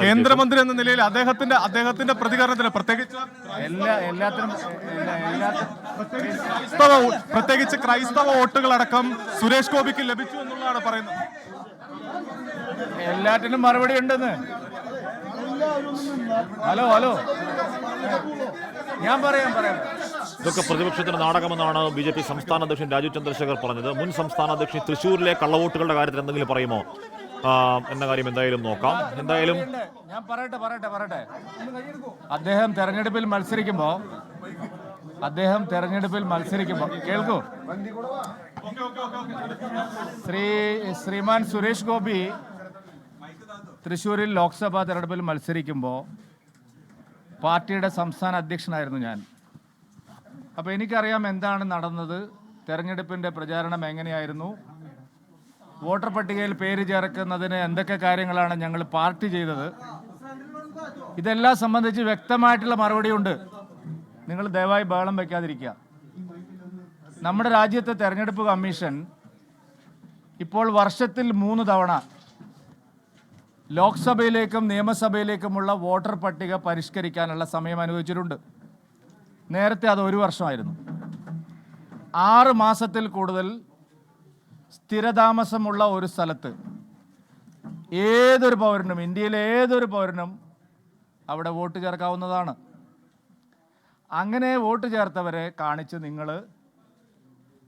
കേന്ദ്രമന്ത്രി എന്ന നിലയിൽ അദ്ദേഹത്തിന്റെ അദ്ദേഹത്തിന്റെ പ്രതികരണത്തിന് പ്രത്യേകിച്ച് ക്രൈസ്തവ പ്രത്യേകിച്ച് ക്രൈസ്തവ വോട്ടുകളടക്കം സുരേഷ് ഗോപിക്ക് ലഭിച്ചു എന്നുള്ളതാണ് പറയുന്നത്. എല്ലാറ്റിനും മറുപടി ഉണ്ടെന്ന്. Hello hello. ഞാൻ പറയാം പറയാം. ഇതൊക്കെ പ്രതിപക്ഷത്തിന്റെ നാടകമെന്നാണ് ബി ജെ പി സംസ്ഥാന അധ്യക്ഷൻ രാജീവ് ചന്ദ്രശേഖർ പറഞ്ഞത്. മുൻ സംസ്ഥാന അധ്യക്ഷൻ തൃശൂരിലെ കള്ളവോട്ടുകളുടെ കാര്യത്തിൽ എന്തെങ്കിലും പറയുമോ? എന്ന കാര്യം എന്തായാലും നോക്കാം. എന്തായാലും ഞാൻ പറയട്ടെ പറയട്ടെ പറയട്ടെ. അദ്ദേഹം തെരഞ്ഞെടുപ്പിൽ മത്സരിക്കുമ്പോ അദ്ദേഹം തെരഞ്ഞെടുപ്പിൽ മത്സരിക്കുമ്പോ കേൾക്കൂ. ശ്രീ ശ്രീമാൻ സുരേഷ് ഗോപി തൃശ്ശൂരിൽ ലോക്സഭാ തെരഞ്ഞെടുപ്പിൽ മത്സരിക്കുമ്പോൾ പാർട്ടിയുടെ സംസ്ഥാന അധ്യക്ഷനായിരുന്നു ഞാൻ. അപ്പോൾ എനിക്കറിയാം എന്താണ് നടന്നത് തെരഞ്ഞെടുപ്പിന്റെ പ്രചാരണം എങ്ങനെയായിരുന്നു വോട്ടർ പട്ടികയിൽ പേര് ചേർക്കുന്നതിന് എന്തൊക്കെ കാര്യങ്ങളാണ് ഞങ്ങൾ പാർട്ടി ചെയ്തത്? ഇതെല്ലാം സംബന്ധിച്ച് വ്യക്തമായിട്ടുള്ള മറുപടിയുണ്ട് നിങ്ങൾ ദയവായി ബഹളം വയ്ക്കാതിരിക്കുക നമ്മുടെ രാജ്യത്തെ തെരഞ്ഞെടുപ്പ് കമ്മീഷൻ ഇപ്പോൾ വർഷത്തിൽ മൂന്ന് തവണ ലോക്സഭയിലേക്കും നിയമസഭയിലേക്കുമുള്ള വോട്ടർ പട്ടിക പരിഷ്കരിക്കാനുള്ള സമയം അനുവദിച്ചിട്ടുണ്ട്. നേരത്തെ അത് ഒരു വർഷമായിരുന്നു. ആറ് മാസത്തിൽ കൂടുതൽ സ്ഥിരതാമസമുള്ള ഒരു സ്ഥലത്ത് ഏതൊരു പൗരനും ഇന്ത്യയിലെ ഏതൊരു പൗരനും അവിടെ വോട്ട് ചേർക്കാവുന്നതാണ്. അങ്ങനെ വോട്ട് ചേർത്തവരെ കാണിച്ച് നിങ്ങൾ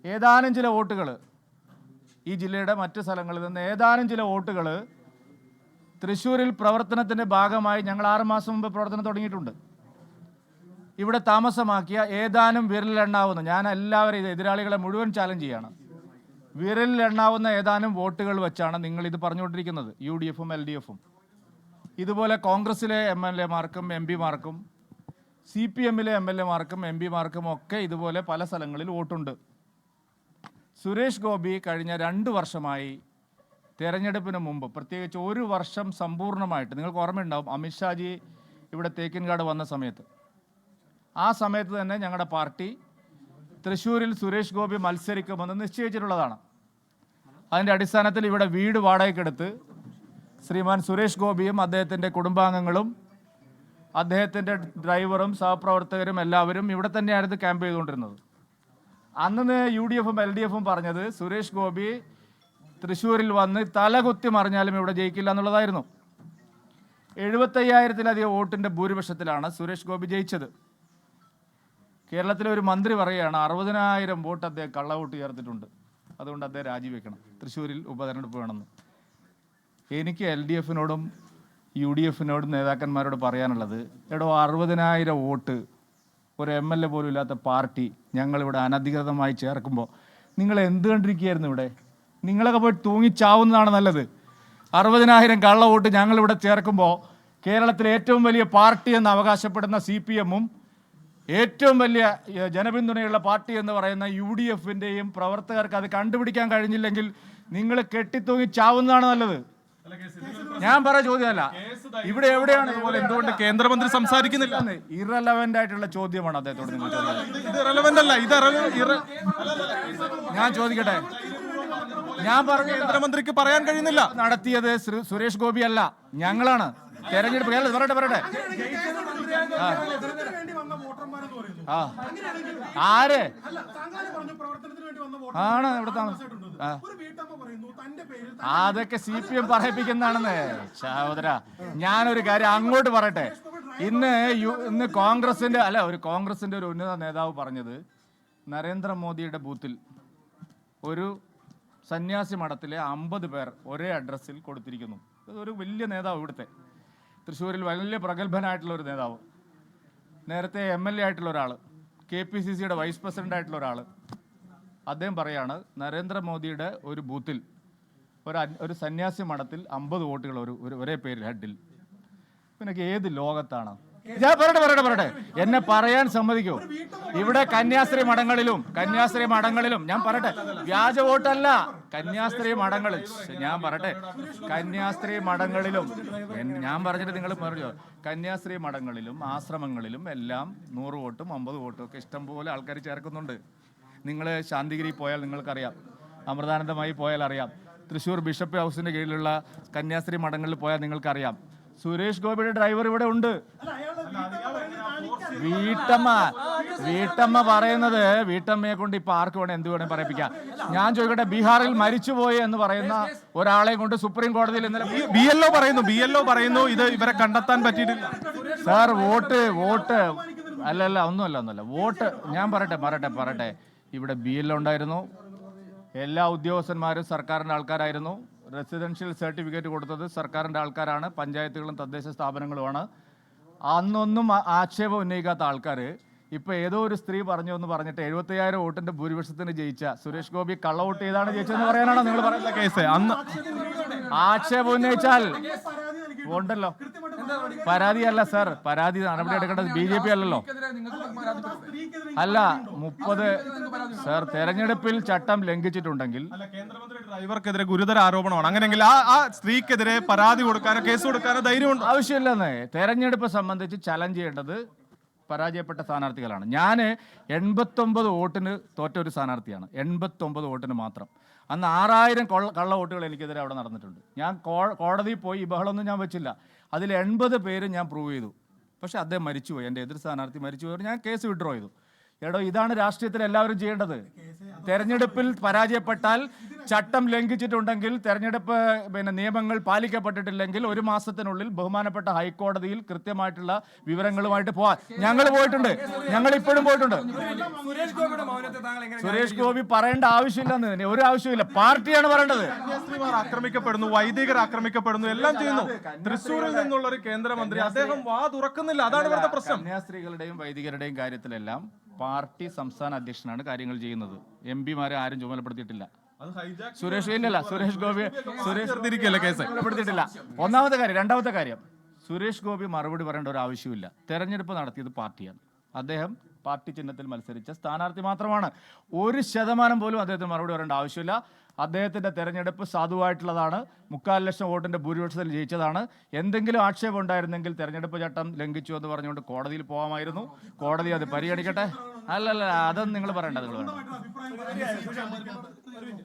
ഏതാനും ചില വോട്ടുകൾ ഈ ജില്ലയുടെ മറ്റ് സ്ഥലങ്ങളിൽ നിന്ന് ഏതാനും ചില വോട്ടുകൾ തൃശ്ശൂരിൽ പ്രവർത്തനത്തിന്റെ ഭാഗമായി ഞങ്ങൾ ആറ് മാസം മുമ്പ് പ്രവർത്തനം തുടങ്ങിയിട്ടുണ്ട്. ഇവിടെ താമസമാക്കിയ ഏതാനും വിരലിലെണ്ണാവുന്ന ഞാൻ എല്ലാവരെയും എതിരാളികളെ മുഴുവൻ ചാലഞ്ച് ചെയ്യാണ്. വിരലിലെണ്ണാവുന്ന ഏതാനും വോട്ടുകൾ വെച്ചാണ് നിങ്ങൾ ഇത് പറഞ്ഞുകൊണ്ടിരിക്കുന്നത്. യു ഡി എഫും എൽ ഡി എഫും ഇതുപോലെ കോൺഗ്രസിലെ എം എൽ എമാർക്കും എം പിമാർക്കും സി പി എമ്മിലെ എം എൽ എമാർക്കും എം പിമാർക്കും ഒക്കെ ഇതുപോലെ പല സ്ഥലങ്ങളിൽ വോട്ടുണ്ട്. സുരേഷ് ഗോപി കഴിഞ്ഞ രണ്ട് വർഷമായി തെരഞ്ഞെടുപ്പിന് മുമ്പ് പ്രത്യേകിച്ച് ഒരു വർഷം സമ്പൂർണമായിട്ട് നിങ്ങൾക്ക് ഓർമ്മയുണ്ടാവും അമിത്ഷാജി ഇവിടെ തേക്കിൻകാട് വന്ന സമയത്ത്. ആ സമയത്ത് തന്നെ ഞങ്ങളുടെ പാർട്ടി തൃശ്ശൂരിൽ സുരേഷ് ഗോപി മത്സരിക്കുമെന്ന് നിശ്ചയിച്ചിട്ടുള്ളതാണ്. അതിന്റെ അടിസ്ഥാനത്തിൽ ഇവിടെ വീട് വാടകയ്ക്കെടുത്ത് ശ്രീമാൻ സുരേഷ് ഗോപിയും അദ്ദേഹത്തിന്റെ കുടുംബാംഗങ്ങളും അദ്ദേഹത്തിന്റെ ഡ്രൈവറും സഹപ്രവർത്തകരും എല്ലാവരും ഇവിടെ തന്നെയായിരുന്നു ക്യാമ്പ് ചെയ്തുകൊണ്ടിരുന്നത്. അന്ന് യു ഡി എഫും എൽ ഡി എഫും പറഞ്ഞത് സുരേഷ് ഗോപി തൃശ്ശൂരിൽ വന്ന് തലകുത്തി മറിഞ്ഞാലും ഇവിടെ ജയിക്കില്ല എന്നുള്ളതായിരുന്നു. എഴുപത്തയ്യായിരത്തിലധികം വോട്ടിന്റെ ഭൂരിപക്ഷത്തിലാണ് സുരേഷ് ഗോപി ജയിച്ചത്. കേരളത്തിലെ ഒരു മന്ത്രി പറയുകയാണ് അറുപതിനായിരം വോട്ട് അദ്ദേഹം കള്ളവോട്ട് ചേർത്തിട്ടുണ്ട് അതുകൊണ്ട് അദ്ദേഹം രാജിവെക്കണം. തൃശ്ശൂരിൽ ഉപതെരഞ്ഞെടുപ്പ് വേണമെന്ന്. എനിക്ക് എൽ ഡി എഫിനോടും യു ഡി എഫിനോടും നേതാക്കന്മാരോട് പറയാനുള്ളത് എടോ അറുപതിനായിരം വോട്ട് ഒരു എം എൽ എ പോലും ഇല്ലാത്ത പാർട്ടി ഞങ്ങളിവിടെ അനധികൃതമായി ചേർക്കുമ്പോൾ നിങ്ങൾ എന്ത് കണ്ടിരിക്കുകയായിരുന്നു ഇവിടെ? നിങ്ങളൊക്കെ പോയി തൂങ്ങിച്ചാവുന്നതാണ് നല്ലത്. അറുപതിനായിരം കള്ള വോട്ട് ഞങ്ങളിവിടെ ചേർക്കുമ്പോൾ കേരളത്തിലെ ഏറ്റവും വലിയ പാർട്ടി എന്ന് അവകാശപ്പെടുന്ന സി പി എമ്മും ഏറ്റവും വലിയ ജനപിന്തുണയുള്ള പാർട്ടി എന്ന് പറയുന്ന യു ഡി എഫിന്റെയും പ്രവർത്തകർക്ക് അത് കണ്ടുപിടിക്കാൻ കഴിഞ്ഞില്ലെങ്കിൽ നിങ്ങൾ കെട്ടിത്തൂങ്ങി ചാവുന്നതാണ് നല്ലത്. ഞാൻ പറ ചോദ്യമല്ല. ഇവിടെ എവിടെയാണ് ഇതുപോലെ എന്തുകൊണ്ട് കേന്ദ്രമന്ത്രി സംസാരിക്കുന്നില്ല? ഇറലവന്റ് ആയിട്ടുള്ള ചോദ്യമാണ് അദ്ദേഹത്തോട് നിങ്ങൾ ചോദിക്കുന്നത്. ഞാൻ ചോദിക്കട്ടെ. ഞാൻ പറഞ്ഞു കേന്ദ്രമന്ത്രിക്ക് പറയാൻ കഴിയുന്നില്ല. നടത്തിയത് സുരേഷ് ഗോപി അല്ല. ഞങ്ങളാണ്. തെരഞ്ഞെടുപ്പ് പറയട്ടെ പറയട്ടെ. ആ. ആര്? ആണ് ഇവിടെ. അതൊക്കെ സി പി എം പറയിപ്പിക്കുന്നതാണെന്ന്. സഹോദര ഞാനൊരു കാര്യം അങ്ങോട്ട് പറയട്ടെ. ഇന്ന് യു- ഇന്ന് കോൺഗ്രസിന്റെ അല്ല ഒരു കോൺഗ്രസിന്റെ ഒരു ഉന്നത നേതാവ് പറഞ്ഞത് നരേന്ദ്രമോദിയുടെ ബൂത്തിൽ ഒരു സന്യാസി മഠത്തിലെ അമ്പത് പേർ ഒരേ അഡ്രസ്സിൽ കൊടുത്തിരിക്കുന്നു. ഒരു വലിയ നേതാവ് ഇവിടുത്തെ. തൃശ്ശൂരിൽ വലിയ പ്രഗത്ഭനായിട്ടുള്ള ഒരു നേതാവ്. നേരത്തെ എം എൽ എ ആയിട്ടുള്ള ഒരാൾ കെ പി സി സിയുടെ വൈസ് പ്രസിഡന്റ് ആയിട്ടുള്ള ഒരാൾ അദ്ദേഹം പറയാണ് നരേന്ദ്രമോദിയുടെ ഒരു ബൂത്തിൽ ഒരു ഒരു സന്യാസി മഠത്തിൽ അമ്പത് വോട്ടുകൾ ഒരു ഒരു പേരിൽ ഹെഡിൽ. പിന്നെ ഏത് ലോകത്താണ്? ഞാൻ പറയട്ടെ പറയട്ടെ പറയട്ടെ. എന്നെ പറയാൻ സമ്മതിക്കൂ. ഇവിടെ കന്യാസ്ത്രീ മഠങ്ങളിലും കന്യാസ്ത്രീ മഠങ്ങളിലും ഞാൻ പറയട്ടെ വ്യാജ വോട്ടല്ല കന്യാസ്ത്രീ മഠങ്ങളിൽ. ഞാൻ പറയട്ടെ കന്യാസ്ത്രീ മഠങ്ങളിലും ഞാൻ പറഞ്ഞിട്ട് നിങ്ങൾ പറഞ്ഞോ കന്യാസ്ത്രീ മഠങ്ങളിലും ആശ്രമങ്ങളിലും എല്ലാം നൂറ് വോട്ടും അമ്പത് വോട്ടും ഒക്കെ ഇഷ്ടംപോലെ ആൾക്കാർ ചേർക്കുന്നുണ്ട്. നിങ്ങൾ ശാന്തിഗിരി പോയാൽ നിങ്ങൾക്കറിയാം. അമൃതാനന്ദമായി പോയാൽ അറിയാം. തൃശ്ശൂർ ബിഷപ്പ് ഹൗസിന്റെ കീഴിലുള്ള കന്യാസ്ത്രീ മഠങ്ങളിൽ പോയാൽ നിങ്ങൾക്കറിയാം. സുരേഷ് ഗോപിയുടെ ഡ്രൈവർ ഇവിടെ ഉണ്ട്. വീട്ടമ്മ വീട്ടമ്മ പറയുന്നത് വീട്ടമ്മയെ കൊണ്ട് ഇപ്പൊ ആർക്ക് വേണേ എന്ത് വേണേ പറയിപ്പിക്കാം. ഞാൻ ചോദിക്കട്ടെ ബീഹാറിൽ മരിച്ചുപോയി എന്ന് പറയുന്ന ഒരാളെ കൊണ്ട് സുപ്രീം കോടതിയിൽ ഇന്നലെ ബി എൽ ഒ പറയുന്നു ബി എൽ ഒ പറയുന്നു ഇത് ഇവരെ കണ്ടെത്താൻ പറ്റിയിട്ടില്ല. സാർ വോട്ട് വോട്ട് അല്ല അല്ല ഒന്നുമല്ല ഒന്നുമല്ല. വോട്ട് ഞാൻ പറയട്ടെ പറയട്ടെ പറയട്ടെ. ഇവിടെ ബി എൽ ഉണ്ടായിരുന്നു. എല്ലാ ഉദ്യോഗസ്ഥന്മാരും സർക്കാരിന്റെ ആൾക്കാരായിരുന്നു. റെസിഡൻഷ്യൽ സർട്ടിഫിക്കറ്റ് കൊടുത്തത് സർക്കാരിന്റെ ആൾക്കാരാണ്. പഞ്ചായത്തുകളും തദ്ദേശ സ്ഥാപനങ്ങളുമാണ്. അന്നൊന്നും ആക്ഷേപം ഉന്നയിക്കാത്ത ആൾക്കാർ ഇപ്പൊ ഏതോ ഒരു സ്ത്രീ പറഞ്ഞു എന്ന് പറഞ്ഞിട്ട് എഴുപത്തയ്യായിരം വോട്ടിന്റെ ഭൂരിപക്ഷത്തിന് ജയിച്ച സുരേഷ് ഗോപി കള്ള വോട്ട് ചെയ്താണ് ജയിച്ചതെന്ന് പറയാനാണോ നിങ്ങൾ പറയുന്ന കേസ്. അന്ന് ആക്ഷേപം ഉന്നയിച്ചാൽ ഉണ്ടല്ലോ. പരാതിയല്ല സർ. പരാതി നടപടി എടുക്കേണ്ടത് ബി ജെ പി അല്ലല്ലോ. അല്ല മുപ്പത് സർ തെരഞ്ഞെടുപ്പിൽ ചട്ടം ലംഘിച്ചിട്ടുണ്ടെങ്കിൽ ഡ്രൈവർക്കെതിരെ ഗുരുതര ആരോപണമാണ്. അങ്ങനെയെങ്കിൽ ആ ആ സ്ത്രീക്കെതിരെ പരാതി കൊടുക്കാനോ കേസ് കൊടുക്കാനോ ധൈര്യമുണ്ട്? ആവശ്യമില്ലെന്നേ. തെരഞ്ഞെടുപ്പ് സംബന്ധിച്ച് ചലഞ്ച് ചെയ്യേണ്ടത് പരാജയപ്പെട്ട സ്ഥാനാർത്ഥികളാണ്. ഞാൻ എൺപത്തൊമ്പത് വോട്ടിന് തോറ്റ ഒരു സ്ഥാനാർത്ഥിയാണ്. എൺപത്തൊമ്പത് വോട്ടിന് മാത്രം. അന്ന് ആറായിരം കൊള്ള കള്ള വോട്ടുകൾ എനിക്കെതിരെ അവിടെ നടന്നിട്ടുണ്ട്. ഞാൻ കോ- കോടതിയിൽ പോയി ഈ ബഹളമൊന്നും ഞാൻ വെച്ചില്ല. അതിൽ എൺപത് പേര് ഞാൻ പ്രൂവ് ചെയ്തു. പക്ഷേ അദ്ദേഹം മരിച്ചുപോയി. എന്റെ എതിർ സ്ഥാനാർത്ഥി മരിച്ചുപോയി. ഞാൻ കേസ് വിഡ്രോ ചെയ്തു. എടോ ഇതാണ് രാഷ്ട്രീയത്തിൽ എല്ലാവരും ചെയ്യേണ്ടത് തെരഞ്ഞെടുപ്പിൽ പരാജയപ്പെട്ടാൽ ചട്ടം ലംഘിച്ചിട്ടുണ്ടെങ്കിൽ തെരഞ്ഞെടുപ്പ് പിന്നെ നിയമങ്ങൾ പാലിക്കപ്പെട്ടിട്ടില്ലെങ്കിൽ ഒരു മാസത്തിനുള്ളിൽ ബഹുമാനപ്പെട്ട ഹൈക്കോടതിയിൽ കൃത്യമായിട്ടുള്ള വിവരങ്ങളുമായിട്ട് പോവാൻ. ഞങ്ങൾ പോയിട്ടുണ്ട്. ഞങ്ങൾ ഇപ്പോഴും പോയിട്ടുണ്ട്. സുരേഷ് ഗോപി പറയേണ്ട ആവശ്യമില്ലെന്ന് തന്നെ. ഒരു ആവശ്യമില്ല പാർട്ടിയാണ് പറയേണ്ടത്. ആക്രമിക്കപ്പെടുന്നു വൈദികർ ആക്രമിക്കപ്പെടുന്നു എല്ലാം ചെയ്യുന്നു. തൃശ്ശൂരിൽ നിന്നുള്ള ഒരു കേന്ദ്രമന്ത്രി അദ്ദേഹം വാ തുറക്കുന്നില്ല. അതാണ് ഇവിടുത്തെ പ്രശ്നം. കന്യാസ്ത്രീകളുടെയും വൈദികരുടെയും കാര്യത്തിലെല്ലാം പാർട്ടി സംസ്ഥാന അധ്യക്ഷനാണ് കാര്യങ്ങൾ ചെയ്യുന്നത്. എം പിമാരെ ആരും ചുമതലപ്പെടുത്തിയിട്ടില്ല. സുരേഷ് ഇല്ലല്ല സുരേഷ് ഗോപി സുരേഷ് തിരിക്കല്ല കേസ്? ചുമതലപ്പെടുത്തിയിട്ടില്ല ഒന്നാമത്തെ കാര്യം രണ്ടാമത്തെ കാര്യം. സുരേഷ് ഗോപി മറുപടി പറയേണ്ട ഒരു ആവശ്യമില്ല. തെരഞ്ഞെടുപ്പ് നടത്തിയത് പാർട്ടിയാണ്. അദ്ദേഹം പാർട്ടി ചിഹ്നത്തിൽ മത്സരിച്ച സ്ഥാനാർത്ഥി മാത്രമാണ്. ഒരു ശതമാനം പോലും അദ്ദേഹത്തിന് മറുപടി പറയേണ്ട ആവശ്യമില്ല. അദ്ദേഹത്തിന്റെ തെരഞ്ഞെടുപ്പ് സാധുവായിട്ടുള്ളതാണ്. മുക്കാൽ ലക്ഷം വോട്ടിന്റെ ഭൂരിപക്ഷത്തിൽ ജയിച്ചതാണ്. എന്തെങ്കിലും ആക്ഷേപം ഉണ്ടായിരുന്നെങ്കിൽ തെരഞ്ഞെടുപ്പ് ചട്ടം ലംഘിച്ചു എന്ന് പറഞ്ഞുകൊണ്ട് കോടതിയിൽ പോകാമായിരുന്നു കോടതി അത് പരിഗണിക്കട്ടെ? അല്ലല്ല അതൊന്നും നിങ്ങൾ പറയണ്ട നിങ്ങൾ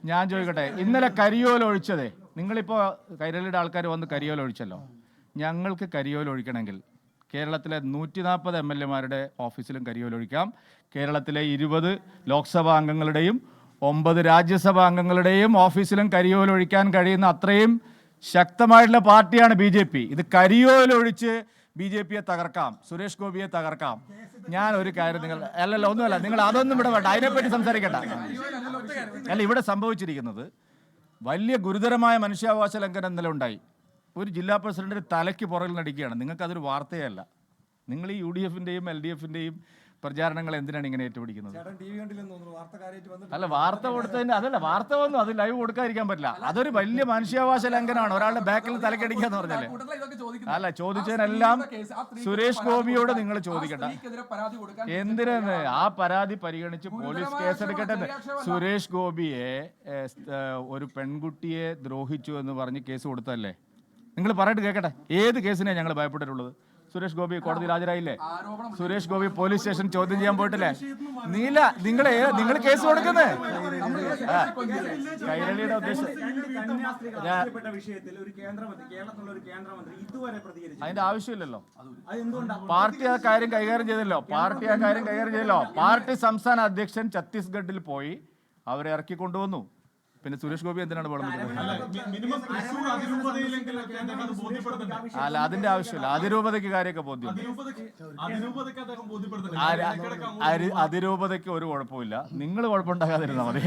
ഞാൻ ചോദിക്കട്ടെ ഇന്നലെ കരിയോൽ ഒഴിച്ചതേ നിങ്ങളിപ്പോൾ കൈരളിയുടെ ആൾക്കാർ വന്ന് കരിയോൽ ഒഴിച്ചല്ലോ. ഞങ്ങൾക്ക് കരിയോൽ ഒഴിക്കണമെങ്കിൽ കേരളത്തിലെ നൂറ്റി നാൽപ്പത് എം എൽ എമാരുടെ ഓഫീസിലും കരിയോലൊഴിക്കാം കേരളത്തിലെ ഇരുപത് ലോക്സഭാ അംഗങ്ങളുടെയും ഒമ്പത് രാജ്യസഭാ അംഗങ്ങളുടെയും ഓഫീസിലും കരിയോല ഒഴിക്കാൻ കഴിയുന്ന അത്രയും ശക്തമായിട്ടുള്ള പാർട്ടിയാണ് ബി ജെ പി. ഇത് കരിയോലൊഴിച്ച് ബി ജെ പിയെ തകർക്കാം. സുരേഷ് ഗോപിയെ തകർക്കാം. ഞാൻ ഒരു കാര്യം നിങ്ങൾ അല്ലല്ല ഒന്നുമല്ല. നിങ്ങൾ അതൊന്നും ഇവിടെ വേണ്ട. അതിനെപ്പറ്റി സംസാരിക്കണ്ട. അല്ല ഇവിടെ സംഭവിച്ചിരിക്കുന്നത് വലിയ ഗുരുതരമായ മനുഷ്യാവകാശ ലംഘനം ഇന്നലെ ഉണ്ടായി. ഒരു ജില്ലാ പ്രസിഡന്റിന്റെ തലയ്ക്ക് പുറകിൽ നടിക്കുകയാണ്. നിങ്ങൾക്കതൊരു വാർത്തയല്ല. നിങ്ങൾ ഈ യു ഡി എഫിന്റെയും എൽ ഡി എഫിന്റെയും പ്രചാരണങ്ങൾ എന്തിനാണ് ഇങ്ങനെ ഏറ്റുപിടിക്കുന്നത്? അല്ല വാർത്ത കൊടുത്തതിന്റെ അതല്ല വാർത്ത വന്നു. അത് ലൈവ് കൊടുക്കാതിരിക്കാൻ പറ്റില്ല. അതൊരു വലിയ മനുഷ്യാവകാശ ലംഘനമാണ്. ഒരാളുടെ ബാക്കിൽ തലക്കടിക്കുക എന്ന് പറഞ്ഞാൽ അല്ല ചോദിച്ചതിനെല്ലാം സുരേഷ് ഗോപിയോട് നിങ്ങൾ ചോദിക്കട്ടെ. എന്തിനാണ് ആ പരാതി പരിഗണിച്ച് പോലീസ് കേസെടുക്കട്ടെ. സുരേഷ് ഗോപിയെ ഒരു പെൺകുട്ടിയെ ദ്രോഹിച്ചു എന്ന് പറഞ്ഞ് കേസ് കൊടുത്തല്ലേ നിങ്ങൾ പറഞ്ഞിട്ട് കേൾക്കട്ടെ ഏത് കേസിനെയാണ് ഞങ്ങൾ ഭയപ്പെട്ടിട്ടുള്ളത്? സുരേഷ് ഗോപി കോടതിയിൽ ഹാജരായില്ലേ? സുരേഷ് ഗോപി പോലീസ് സ്റ്റേഷൻ ചോദ്യം ചെയ്യാൻ പോയിട്ടില്ലേ? നീല നിങ്ങളെ നിങ്ങൾ കേസ് കൊടുക്കുന്നേ? കൈരളിയുടെ ഉദ്ദേശം അതിന്റെ ആവശ്യമില്ലല്ലോ. പാർട്ടി ആ കാര്യം കൈകാര്യം ചെയ്തല്ലോ. പാർട്ടി ആ കാര്യം കൈകാര്യം ചെയ്തല്ലോ. പാർട്ടി സംസ്ഥാന അധ്യക്ഷൻ ഛത്തീസ്ഗഡിൽ പോയി അവരെ ഇറക്കി കൊണ്ടുവന്നു പിന്നെ സുരേഷ് ഗോപി എന്തിനാണ് ബോധ്യപ്പെടുത്തുന്നുണ്ട് അല്ല അതിന്റെ ആവശ്യമില്ല. അതിരൂപതയ്ക്ക് കാര്യമൊക്കെ ബോധ്യം അതിരൂപതയ്ക്ക് ഒരു കുഴപ്പമില്ല. നിങ്ങൾ കുഴപ്പമുണ്ടാകാതിരുന്നാൽ മതി.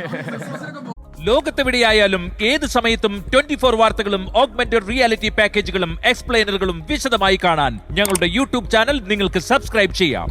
ലോകത്തെവിടെയായാലും ഏത് സമയത്തും ട്വന്റി ഫോർ വാർത്തകളും ഓഗ്മെന്റഡ് റിയാലിറ്റി പാക്കേജുകളും എക്സ്പ്ലെയിനറുകളും വിശദമായി കാണാൻ ഞങ്ങളുടെ യൂട്യൂബ് ചാനൽ നിങ്ങൾക്ക് സബ്സ്ക്രൈബ് ചെയ്യാം.